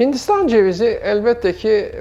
Hindistan cevizi elbette ki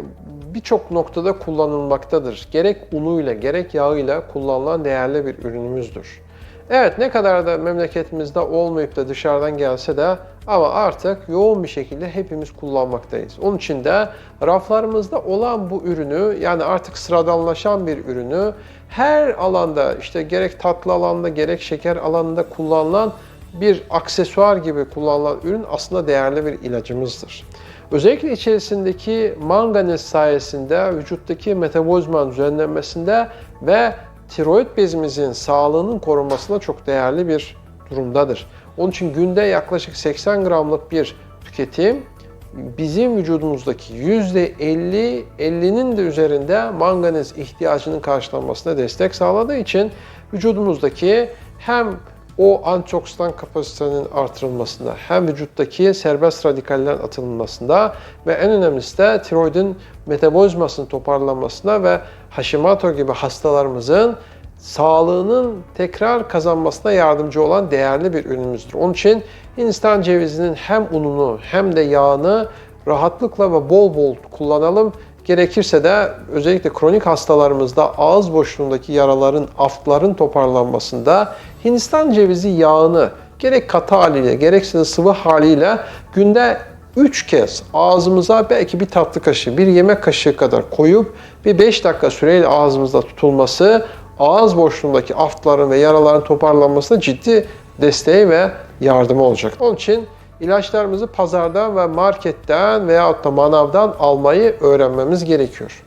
birçok noktada kullanılmaktadır. Gerek unuyla gerek yağıyla kullanılan değerli bir ürünümüzdür. Evet ne kadar da memleketimizde olmayıp da dışarıdan gelse de ama artık yoğun bir şekilde hepimiz kullanmaktayız. Onun için de raflarımızda olan bu ürünü yani artık sıradanlaşan bir ürünü her alanda işte gerek tatlı alanda gerek şeker alanında kullanılan bir aksesuar gibi kullanılan ürün aslında değerli bir ilacımızdır. Özellikle içerisindeki manganiz sayesinde vücuttaki metabolizmanın düzenlenmesinde ve tiroid bezimizin sağlığının korunmasında çok değerli bir durumdadır. Onun için günde yaklaşık 80 gramlık bir tüketim bizim vücudumuzdaki %50, 50'nin de üzerinde manganiz ihtiyacının karşılanmasına destek sağladığı için vücudumuzdaki hem o antioksidan kapasitenin artırılmasında hem vücuttaki serbest radikallerin atılmasında ve en önemlisi de tiroidin metabolizmasının toparlanmasına ve Hashimoto gibi hastalarımızın sağlığının tekrar kazanmasına yardımcı olan değerli bir ürünümüzdür. Onun için Hindistan cevizinin hem ununu hem de yağını rahatlıkla ve bol bol kullanalım. Gerekirse de özellikle kronik hastalarımızda ağız boşluğundaki yaraların, aftların toparlanmasında Hindistan cevizi yağını gerek katı haliyle gerekse de sıvı haliyle günde 3 kez ağzımıza belki bir tatlı kaşığı, bir yemek kaşığı kadar koyup bir 5 dakika süreyle ağzımızda tutulması ağız boşluğundaki aftların ve yaraların toparlanmasına ciddi desteği ve yardımı olacak. Onun için ilaçlarımızı pazardan ve marketten veya da manavdan almayı öğrenmemiz gerekiyor.